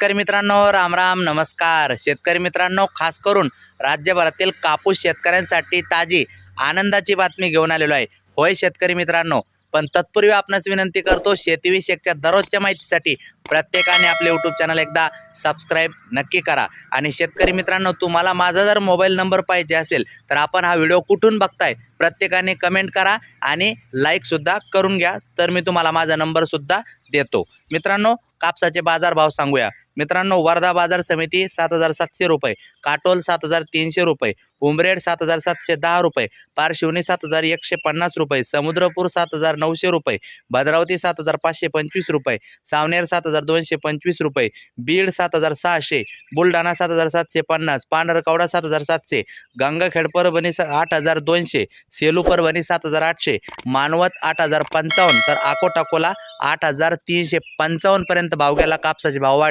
शेतकरी मित्रांनो राम राम नमस्कार. शेतकरी मित्रांनो खास करून राज्यभरातील कापूस शेतकऱ्यांसाठी ताजी आनंदाची बातमी घेऊन आलेलो आहे. होय शेतकरी मित्रांनो पण तत्पूर्वी आपणास विनंती करतो शेतीविषयकच्या दररोजच्या माहितीसाठी प्रत्येकाने आपले यूट्यूब चॅनल एकदा सबस्क्राईब नक्की करा. आणि शेतकरी मित्रांनो तुम्हाला माझा जर मोबाईल नंबर पाहिजे असेल तर आपण हा व्हिडिओ कुठून बघताय प्रत्येकाने कमेंट करा आणि लाईकसुद्धा करून घ्या तर मी तुम्हाला माझा नंबरसुद्धा देतो. मित्रांनो कापसाचे बाजारभाव सांगूया मित्रांनो वर्धा बाजार समिती सात हजार सातशे रुपये काटोल सात हजार तीनशे रुपये उमरेड सात हजार सातशे दहा रुपये पारशिवनी सात हजार एकशे पन्नास रुपये समुद्रपूर सात हजार नऊशे रुपये भद्रावती सात हजार पाचशे पंचवीस रुपये सावनेर सात हजार दोनशे पंचवीस रुपये बीड सात हजार सहाशे बुलढाणा सात हजार सातशे पन्नास पांढरकवडा सात हजार सातशे गंगाखेड परभणी आठ हजार दोनशे सेलू परभणी सात हजार आठशे मानवत आठ हजार पंचावन्न तर आकोटाकोला अकोला आठ हजार तीनशे पंचावन्नपर्यंत भाव गेला कापसाचे भाव वाढ